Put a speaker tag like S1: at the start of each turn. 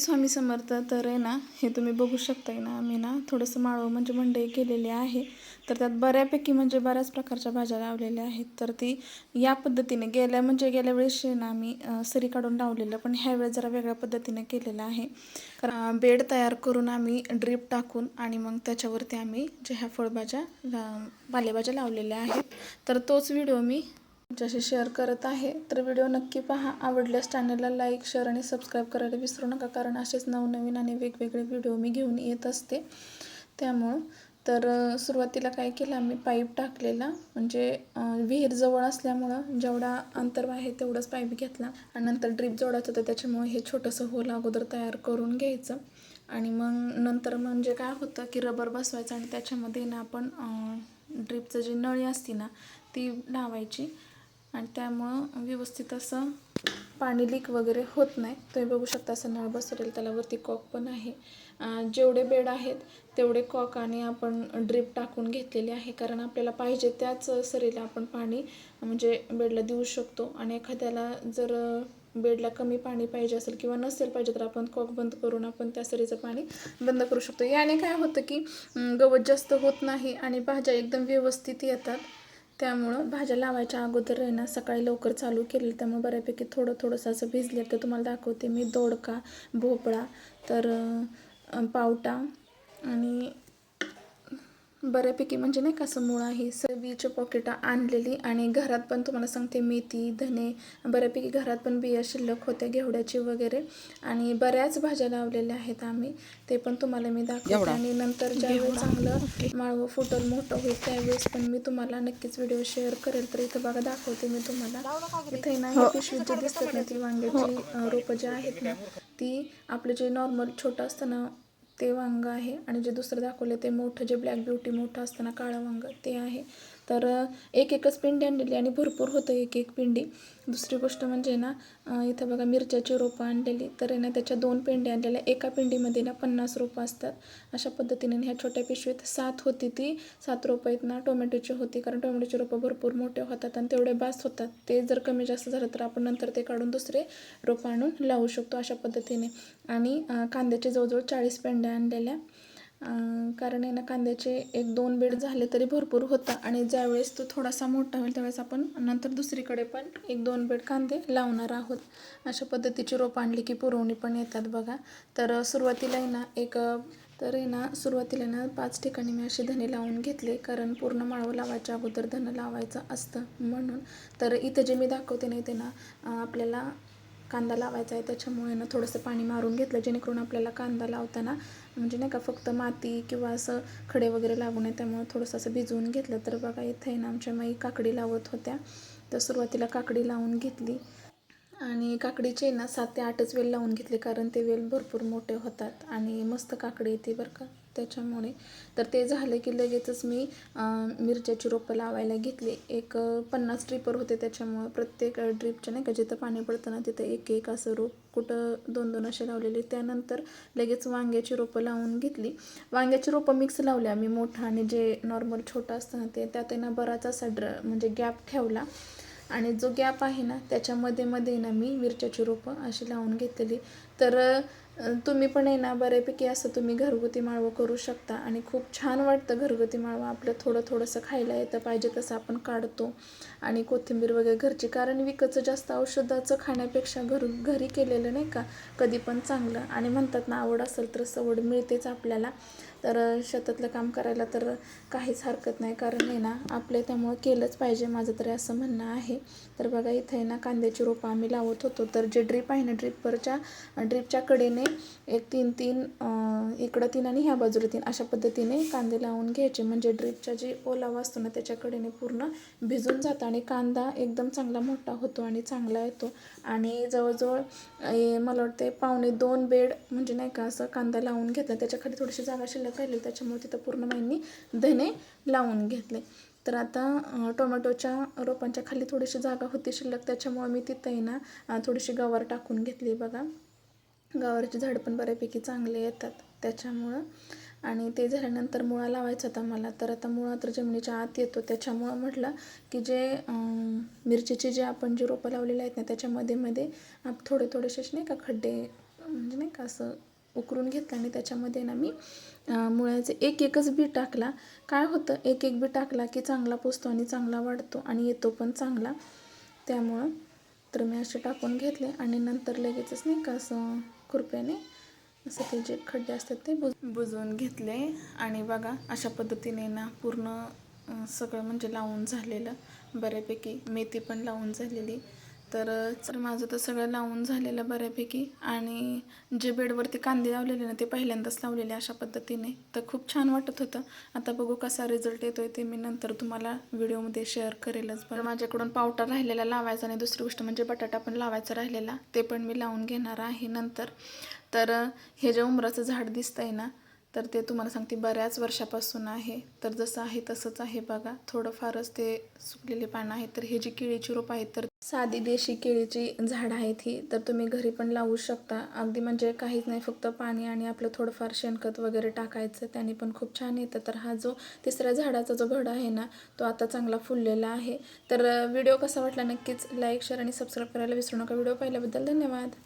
S1: स्वामी समर्थ तर आहे ना हे तुम्ही बघू शकताय ना आम्ही ना थोडंसं माळव म्हणजे मंडई केलेली आहे. तर त्यात बऱ्यापैकी म्हणजे बऱ्याच प्रकारच्या भाज्या लावलेल्या आहेत. तर ती या पद्धतीने गेल्या म्हणजे गेल्या वेळेस ना आम्ही सरी काढून लावलेलं पण ह्या वेळेस जरा वेगळ्या पद्धतीने केलेलं आहे. कारण बेड तयार करून आम्ही ड्रीप टाकून आणि मग त्याच्यावरती आम्ही जे ह्या फळभाज्या पालेभाज्या लावलेल्या आहेत. तर तोच व्हिडिओ मी तुमच्याशी शेअर करत आहे तर व्हिडिओ नक्की पहा. आवडल्यास चॅनलला लाईक शेअर आणि सबस्क्राईब करायला विसरू नका कारण असेच नवनवीन आणि वेगवेगळे व्हिडिओ मी घेऊन येत असते. त्यामुळं तर सुरुवातीला काय केलं आम्ही पाईप टाकलेला. म्हणजे विहीर जवळ असल्यामुळं जेवढा अंतर आहे तेवढंच पाईप घेतला. आणि नंतर ड्रीप जोडायचं होतं त्याच्यामुळे हे छोटंसं होल अगोदर तयार करून घ्यायचं. आणि मग नंतर म्हणजे काय होतं की रबर बसवायचं आणि त्याच्यामध्ये ना आपण ड्रीपचं जी नळी असती ना ती लावायची. आणि त्यामुळं व्यवस्थित असं पाणी लीक वगैरे होत नाही. तुम्ही बघू शकता असं नळ बसवलेलं त्याला वरती कॉक पण आहे. जेवढे बेड आहेत तेवढे कॉक आणि आपण ड्रीप टाकून घेतलेले आहे. कारण आपल्याला पाहिजे त्याच सरीला आपण पाणी म्हणजे बेडला देऊ शकतो. आणि एखाद्याला जर बेडला कमी पाणी पाहिजे असेल किंवा नसेल पाहिजे तर आपण कॉक बंद करून आपण त्या सरीचं पाणी बंद करू शकतो. याने काय होतं की गवत जास्त होत नाही आणि भाज्या एकदम व्यवस्थित येतात. त्यामुळं भाज्या लावायच्या अगोदर आहे ना सकाळी लवकर चालू केलेलं त्यामुळे बऱ्यापैकी थोडं थोडंसं असं भिजले तर तुम्हाला दाखवते मी दोडका भोपळा तर पावटा आणि बऱ्यापैकी म्हणजे नाही का असं मुळा ही सबीचे पॉकेटा आणलेली आणि घरात पण तुम्हाला सांगते मेथी धने बऱ्यापैकी घरात पण बिया शिल्लक होत्या घेवड्याची वगैरे. आणि बऱ्याच भाज्या लावलेल्या आहेत आम्ही. ते पण तुम्हाला मी दाखवते. आणि नंतर ज्यावेळेस चांगलं माळवं फुटल मोठं होईल त्यावेळेस पण मी तुम्हाला नक्कीच व्हिडिओ शेअर करेल. तर इथं बघा दाखवते मी तुम्हाला. इथे ना पिशवीत जी दिसतात ना ती वांग्याची रोपं जी आहेत ना ती आपलं जे नॉर्मल छोटं असतं ना ते वांग आहे. आणि जे दुसरं दाखवलं ते मोठं जे ब्लॅक ब्युटी मोठं असताना काळं वांग ते आहे. तर एक एकच पिंडी आणलेली आणि भरपूर होतं एक एक पिंडी. दुसरी गोष्ट म्हणजे ना इथं बघा मिरच्याची रोपं आणलेली. तर आहे ना त्याच्या दोन पेंडी आणलेल्या. एका पिंडीमध्ये ना पन्नास रोपं असतात. अशा पद्धतीने ह्या छोट्या पिशवीत सात होती ती. सात रोपं आहेत ना टोमॅटोची होती. कारण टोमॅटोची रोपं भरपूर मोठे होतात आणि तेवढे बास होतात. ते जर कमी जास्त झालं तर आपण नंतर ते काढून दुसरे रोपं आणून लावू शकतो अशा पद्धतीने. आणि कांद्याचे जवळजवळ चाळीस पेंड्या आणलेल्या. कारण आहे ना कांद्याचे एक दोन बेड झाले तरी भरपूर होता. आणि ज्यावेळेस तो थोडासा मोठा होईल त्यावेळेस आपण नंतर दुसरीकडे पण एक दोन बेड कांदे लावणार आहोत. अशा पद्धतीची रोपं आणली की पुरवणी पण येतात बघा. तर सुरुवातीला आहे ना एक तर आहे ना सुरुवातीला ना पाच ठिकाणी मी असे धने लावून घेतले कारण पूर्ण माळव लावायच्या अगोदर धनं लावायचं असतं म्हणून. तर इथं जे मी दाखवते ना इथे ना आपल्याला कांदा लावायचा आहे त्याच्यामुळे ना थोडंसं पाणी मारून घेतलं जेणेकरून आपल्याला कांदा लावताना म्हणजे नाही का फक्त माती किंवा असं खडे वगैरे लागू नये त्यामुळे थोडंसं असं भिजवून घेतलं. तर बघा इथे ना आमच्या माई काकडी लावत होत्या. तर सुरुवातीला काकडी लावून घेतली. आणि काकडीचे ना सात ते आठच वेल लावून घेतले कारण ते वेल भरपूर मोठे होतात आणि मस्त काकडी येते बरं का. त्याच्यामुळे तर ते झालं की लगेचच मी मिरच्याची रोपं लावायला घेतली. एक पन्नास ड्रिपर होते त्याच्यामुळं प्रत्येक ड्रिपच्या नाही का जिथं पाणी पडतं ना तिथं एक एक असं रोप कुठं दोन दोन असे लावलेले. त्यानंतर लगेच वांग्याची रोपं लावून घेतली. वांग्याची रोपं मिक्स लावली आम्ही मोठं आणि जे नॉर्मल छोटं असतं ना ते त्यात ना बराच असा ड्र म्हणजे गॅप ठेवला. आणि जो गॅप आहे ना त्याच्यामध्ये मध्ये ना मी मिरच्याची रोपं अशी लावून घेतलेली. तर तुम्ही पण आहे ना बऱ्यापैकी असं तुम्ही घरगुती माळवं करू शकता. आणि खूप छान वाटतं घरगुती माळवं. आपलं थोडं थोडंसं खायला येतं पाहिजे तसं आपण काढतो. आणि कोथिंबीर वगैरे घरची कारण विकतचं जास्त औषधाचं खाण्यापेक्षा घर घरी केलेलं नाही का कधी पण चांगलं. आणि म्हणतात ना आवड असेल तर सवड मिळतेच आपल्याला. तर शेतातलं काम करायला तर काहीच हरकत नाही. कारण आहे ना आपले त्यामुळं केलंच पाहिजे माझं तरी असं म्हणणं आहे. तर बघा इथे आहे ना कांद्याची रोपं आम्ही लावत होतो. तर जे ड्रीप आहे ना ड्रीपवरच्या ड्रीपच्या कडेने एक तीन तीन इकडं तीन आणि ह्या बाजूला तीन अशा पद्धतीने कांदे लावून घ्यायचे. म्हणजे ड्रीपचा जे ओलावा असतो ना त्याच्याकडेने पूर्ण भिजून जातं आणि कांदा एकदम चांगला मोठा होतो आणि चांगला येतो. आणि जवळजवळ मला वाटते पावणे दोन बेड म्हणजे नाही का असं कांदा लावून घेतला त्याच्याखाली थोडीशी जागा शिल्लक राहिली त्याच्यामुळे तिथं पूर्ण माहिनी धने लावून घेतले. तर आता टोमॅटोच्या रोपांच्या खाली थोडीशी जागा होती शिल्लक त्याच्यामुळे मी तिथंही ना थोडीशी गवार टाकून घेतली बघा. गवारची झाड पण बऱ्यापैकी चांगले येतात. त्याच्यामुळं. आणि ते झाल्यानंतर मुळा लावायचा होता मला. तर आता मुळा तर जमिनीच्या आत येतो. त्याच्यामुळं म्हटलं की जे मिरचीचे जे आपण जे रोपं लावलेले आहेत ना त्याच्यामध्ये मध्ये आप थोडे थोडेसे नाही का खड्डे म्हणजे नाही का असं उकरून घेतलं आणि त्याच्यामध्ये ना मी मुळ्याचे एक एकच बी टाकला. काय होतं? एक एक बी टाकला की चांगला पोचतो आणि चांगला वाढतो आणि येतो पण चांगला. त्यामुळं तर मी असे टाकून घेतले आणि नंतर लगेचच नाही का असं खुरप्याने असं ते जे खड्डे असतात ते बुज बुजवून घेतले. आणि बघा अशा पद्धतीने ना पूर्ण सगळं म्हणजे लावून झालेलं. बऱ्यापैकी मेथी पण लावून झालेली. तर तर माझं तर सगळं लावून झालेलं बऱ्यापैकी आणि जे बेडवरती कांदे लावलेले ना ते पहिल्यांदाच लावलेले अशा पद्धतीने. तर खूप छान वाटत होतं. आता बघू कसा रिझल्ट येतोय ते मी नंतर तुम्हाला व्हिडिओमध्ये शेअर करेलच बरं. माझ्याकडून पावटा राहिलेला लावायचा आणि दुसरी गोष्ट म्हणजे बटाटा पण लावायचा राहिलेला ते पण मी लावून घेणार आहे नंतर. तर हे जे उमराचं झाड दिसतंय ना तर ते तुम्हाला सांगते बऱ्याच वर्षापासून आहे. तर जसं आहे तसंच आहे बघा. थोडंफारच ते सुकलेले पानं आहेत. तर हे जी केळीची रोप आहेत तर साधी देशी केळीची झाड आहेत ही तर तुम्ही घरी पण लावू शकता. अगदी म्हणजे काहीच नाही फक्त पाणी आणि आपलं थोडंफार शेणखत वगैरे टाकायचं त्याने पण खूप छान येतं. तर हा जो तिसऱ्या झाडाचा जो घड आहे ना तो आता चांगला फुललेला आहे. तर व्हिडिओ कसा वाटला नक्कीच लाईक शेअर आणि सबस्क्राईब करायला विसरू नका. व्हिडिओ पाहिल्याबद्दल धन्यवाद.